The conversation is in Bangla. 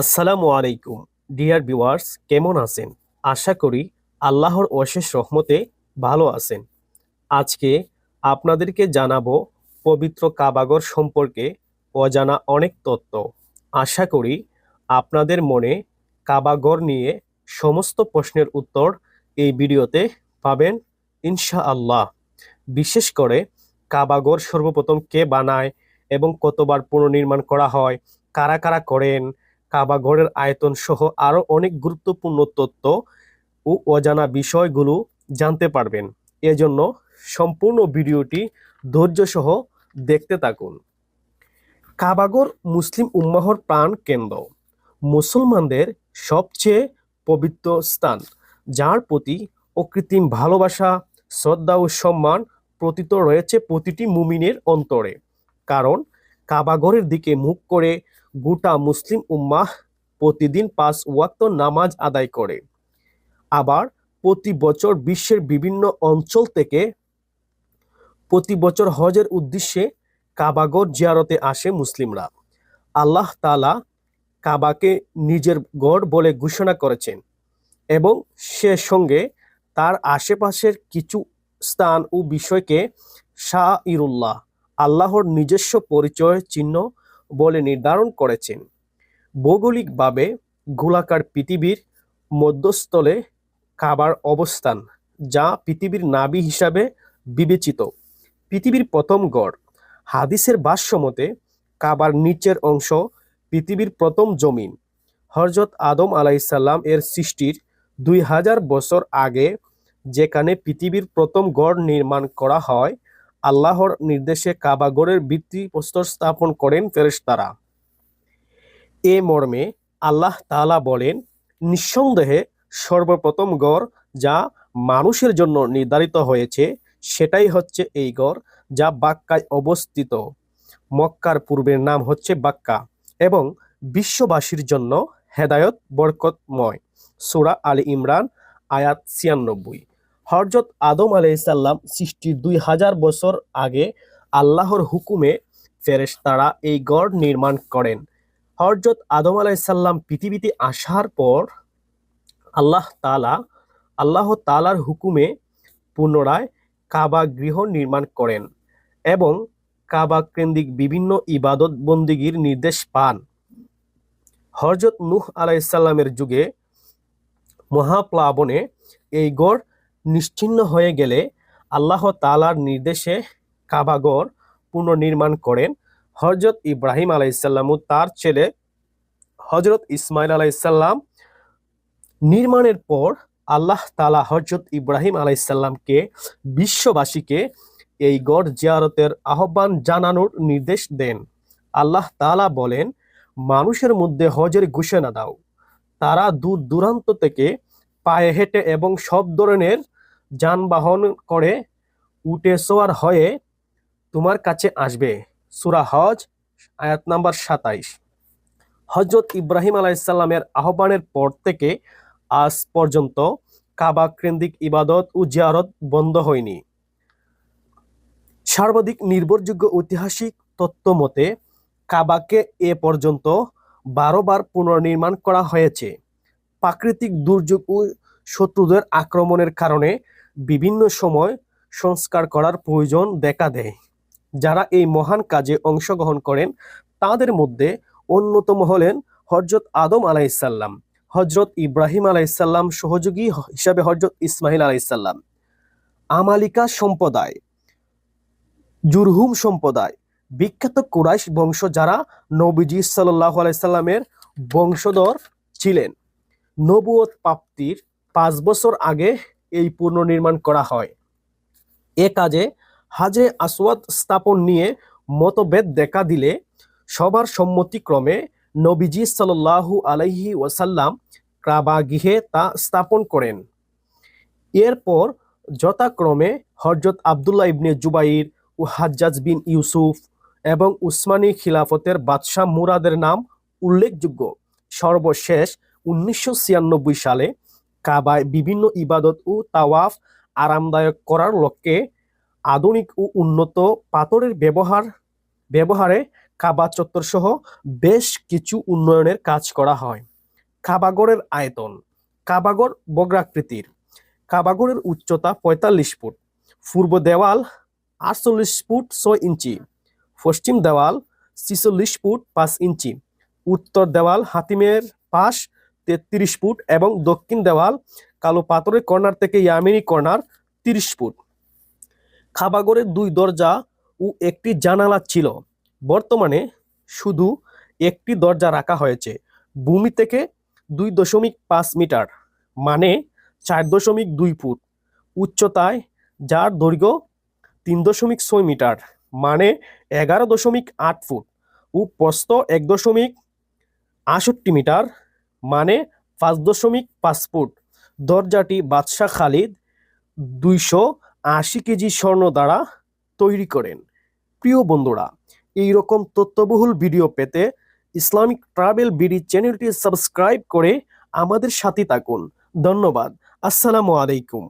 আসসালামু আলাইকুম, ডিয়ার ভিউয়ার্স, কেমন আছেন? আশা করি আল্লাহর অশেষ রহমতে ভালো আছেন। আজকে আপনাদেরকে জানাব পবিত্র কাবাগর সম্পর্কে অজানা অনেক তথ্য আশা করি আপনাদের মনে কাবাগর নিয়ে সমস্ত প্রশ্নের উত্তর এই ভিডিওতে পাবেন, ইনশাআল্লাহ। বিশেষ করে কাবাগর সর্বপ্রথম কে বানায় এবং কতবার পুনর্নির্মাণ করা হয়, কারা কারা করেন কাবা ঘরের আয়তন সহ আরও অনেক গুরুত্বপূর্ণ তথ্য ও অজানা বিষয়গুলো জানতে পারবেন। এজন্য সম্পূর্ণ ভিডিওটি ধৈর্য সহ দেখতে থাকুন। কাবাগর মুসলিম উম্মাহর প্রাণ কেন্দ্র। মুসলমানদের সবচেয়ে পবিত্র স্থান, যার প্রতি অকৃত্রিম ভালোবাসা, শ্রদ্ধা ও সম্মান প্রতীত রয়েছে প্রতিটি মুমিনের অন্তরে। কারণ কাবাগরের দিকে মুখ করে গোটা মুসলিম উম্মাহ প্রতিদিন পাঁচ ওয়াক্ত নামাজ আদায় করে। আবার প্রতি বছর বিশ্বের বিভিন্ন অঞ্চল থেকে প্রতি বছর হজের উদ্দেশ্যে কাবাগর জিয়ারতে আসে মুসলিমরা। আল্লাহ তালা কাবাকে নিজের গড় বলে ঘোষণা করেছেন এবং সে সঙ্গে তার আশেপাশের কিছু স্থান ও বিষয়কে শাহ ইরুল্লাহ আল্লাহর নিজস্ব পরিচয় চিহ্ন বলে নির্ধারণ করেছেন। ভৌগোলিকভাবে গোলাকার পৃথিবীর মধ্যস্থলে কাবার অবস্থান, যা পৃথিবীর নাবি হিসাবে বিবেচিত। পৃথিবীর প্রথম গড়, হাদিসের ভাষ্য মতে কাবার নিচের অংশ পৃথিবীর প্রথম জমিন। হরজত আদম আলাইসাল্লাম এর সৃষ্টির দুই হাজার বছর আগে, যেখানে পৃথিবীর প্রথম গড় নির্মাণ করা হয় আল্লাহর নির্দেশে কাবাগরের ভিত্তিপ্রস্তর স্থাপন করেন ফেরেশতারা। এ মর্মে আল্লাহ তাআলা বলেন, নিঃসন্দেহে সর্বপ্রথম গড় যা মানুষের জন্য নির্ধারিত হয়েছে, সেটাই হচ্ছে এই গড় যা বাক্কায় অবস্থিত। মক্কার পূর্বের নাম হচ্ছে বাক্কা এবং বিশ্ববাসীর জন্য হেদায়ত বরকতময়। সুরা আলী ইমরান, আয়াত ছিয়ানব্বই। হরজত আদম আলাইসাল্লাম সৃষ্টির দুই হাজার বছর আগে আল্লাহর হুকুমে ফেরেশতারা এই গড় নির্মাণ করেন। হরজত আদম আলাইসাল্লাম পৃথিবীতে আসার পর আল্লাহ তালা আল্লাহ তালার হুকুমে পুনরায় কাবা গৃহ নির্মাণ করেন এবং কাবা কেন্দ্রিক বিভিন্ন ইবাদত বন্দিগির নির্দেশ পান। হরজত নুহ আলাইসাল্লামের যুগে মহাপ্লাবনে এই গড় নিশ্চিহ্ন হয়ে গেলে আল্লাহ তালার নির্দেশে কাবাগর পুনর্নির্মাণ করেন। হজরত ইব্রাহিম আলাইসাল্লাম ও তার ছেলে হজরত ইসমাইল আলাইসাল্লাম নির্মাণের পর আল্লাহ তালা হজরত ইব্রাহিম আলাইসাল্লামকে বিশ্ববাসীকে এই গড় জিয়ারতের আহ্বান জানানোর নির্দেশ দেন। আল্লাহ তালা বলেন, মানুষের মধ্যে হজের ঘোষণা দাও। তারা দূর দূরান্ত থেকে পায়ে হেঁটে এবং সব ধরনের যানবাহন করে উঠে সোয়ার হয়ে তোমার কাছে আসবে। সুরা হজ, আয়াত নাম্বার সাতাইশ। হজরত ইব্রাহিম আলাইসাল্লামের আহ্বানের পর থেকে আজ পর্যন্ত কাবা কেন্দ্রিক ইবাদত ও জিয়ারত বন্ধ হয়নি। সর্বাধিক নির্ভরযোগ্য ঐতিহাসিক তত্ত্ব মতে কাবাকে এ পর্যন্ত বারো বার পুনর্নির্মাণ করা হয়েছে। প্রাকৃতিক দুর্যোগ ও শত্রুদের আক্রমণের কারণে বিভিন্ন সময় সংস্কার করার প্রয়োজন দেখা দেয়। যারা এই মহান কাজে অংশগ্রহণ করেন, তাদের মধ্যে অন্যতম হলেন হজরত আদম আলাইসাল্লাম হজরত ইব্রাহিম আলাইসাল্লাম সহযোগী হিসাবে হজরত ইসমাইল আলাইসাল্লাম আমালিকা সম্প্রদায়, জুরহুম সম্প্রদায়, বিখ্যাত কুরাইশ বংশ যারা নবীজি সাল্লাহ আলাইসাল্লামের বংশধর ছিলেন। নবুয়ত প্রাপ্তির পাঁচ বছর আগে এই পুনর্নির্মাণ করা হয়। এ কাজে হাজে আসওয়াদ স্থাপন নিয়ে মতভেদ দেখা দিলে সবার সম্মতিক্রমে নবীজি সাল্লাহু আলাইহি ওয়াসাল্লাম কাবা গৃহে তা স্থাপন করেন। এরপর যথাক্রমে হজরত আবদুল্লাহ ইবনে জুবাইর ও হাজ্জাজ বিন ইউসুফ এবং উসমানী খিলাফতের বাদশাহ মুরাদের নাম উল্লেখযোগ্য। সর্বশেষ উনিশশো ছিয়ানব্বই সালে কাবায় বিভিন্ন ইবাদত ও তাওয়াফ আরামদায়ক করার লক্ষ্যে আধুনিক ও উন্নত পাথরের ব্যবহার, ব্যবহারে কাবা চত্বর সহ বেশ কিছু উন্নয়নের কাজ করা হয়। কাবাগরের আয়তন কাবাগর বগ্রাকৃতির। কাবাগরের উচ্চতা পঁয়তাল্লিশ ফুট। পূর্ব দেওয়াল আটচল্লিশ ফুট ছয় ইঞ্চি। পশ্চিম দেওয়াল ছিচল্লিশ ফুট পাঁচ ইঞ্চি। উত্তর দেওয়াল হাতিমের পাশ তেত্রিশ ফুট এবং দক্ষিণ দেওয়াল কালো পাথরের কর্নার থেকে ইয়ামিনী কর্নার তিরিশ ফুট। খাবাগরের দুই দরজা ও একটি জানালা ছিল। বর্তমানে শুধু একটি দরজা রাখা হয়েছে। ভূমি থেকে দুই দশমিক পাঁচ মিটার মানে চার দশমিক দুই ফুট। উচ্চতায় যার দৈর্ঘ্য তিন দশমিক ছয় মিটার মানে এগারো দশমিক আট ফুট। ও প্রস্থ এক দশমিক আষট্টি মিটার মানে পাঁচ দশমিক পাঁচ ফুট। দরজাটি বাদশাহ খালিদ দুইশো আশি কেজি স্বর্ণ দ্বারা তৈরি করেন। প্রিয় বন্ধুরা এই রকম তথ্যবহুল ভিডিও পেতে ইসলামিক ট্রাভেল বিডি চ্যানেলটি সাবস্ক্রাইব করে আমাদের সাথে থাকুন। ধন্যবাদ। আসসালামু আলাইকুম।